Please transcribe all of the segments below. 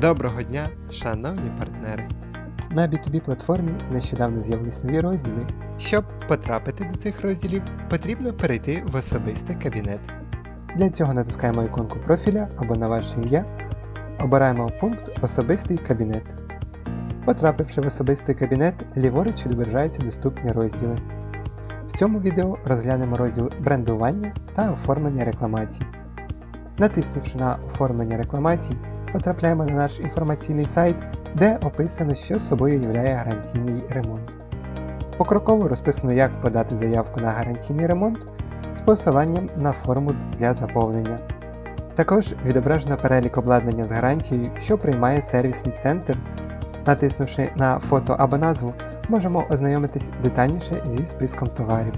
Доброго дня, шановні партнери! На B2B платформі нещодавно з'явились нові розділи. Щоб потрапити до цих розділів, потрібно перейти в особистий кабінет. Для цього натискаємо іконку профіля або на ваше ім'я, обираємо пункт Особистий кабінет. Потрапивши в особистий кабінет, ліворуч відображаються доступні розділи. В цьому відео розглянемо розділ брендування та оформлення рекламацій. Натиснувши на оформлення рекламацій, потрапляємо на наш інформаційний сайт, де описано, що собою являє гарантійний ремонт. Покроково розписано, як подати заявку на гарантійний ремонт з посиланням на форму для заповнення. Також відображено перелік обладнання з гарантією, що приймає сервісний центр. Натиснувши на фото або назву, можемо ознайомитись детальніше зі списком товарів.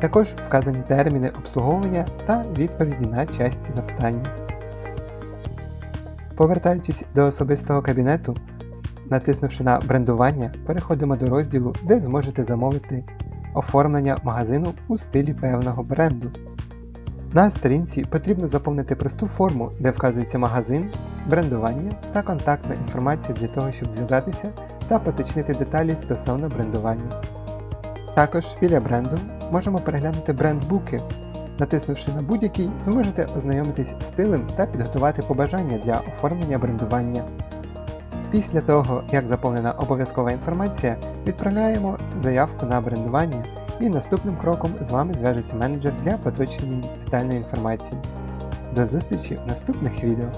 Також вказані терміни обслуговування та відповіді на часті запитання. Повертаючись до особистого кабінету, натиснувши на брендування, переходимо до розділу, де зможете замовити оформлення магазину у стилі певного бренду. На сторінці потрібно заповнити просту форму, де вказується магазин, брендування та контактна інформація для того, щоб зв'язатися та поточнити деталі стосовно брендування. Також біля бренду можемо переглянути брендбуки. Натиснувши на будь-який, зможете ознайомитись з стилем та підготувати побажання для оформлення брендування. Після того, як заповнена обов'язкова інформація, відправляємо заявку на брендування і наступним кроком з вами зв'яжеться менеджер для поточнення детальної інформації. До зустрічі в наступних відео!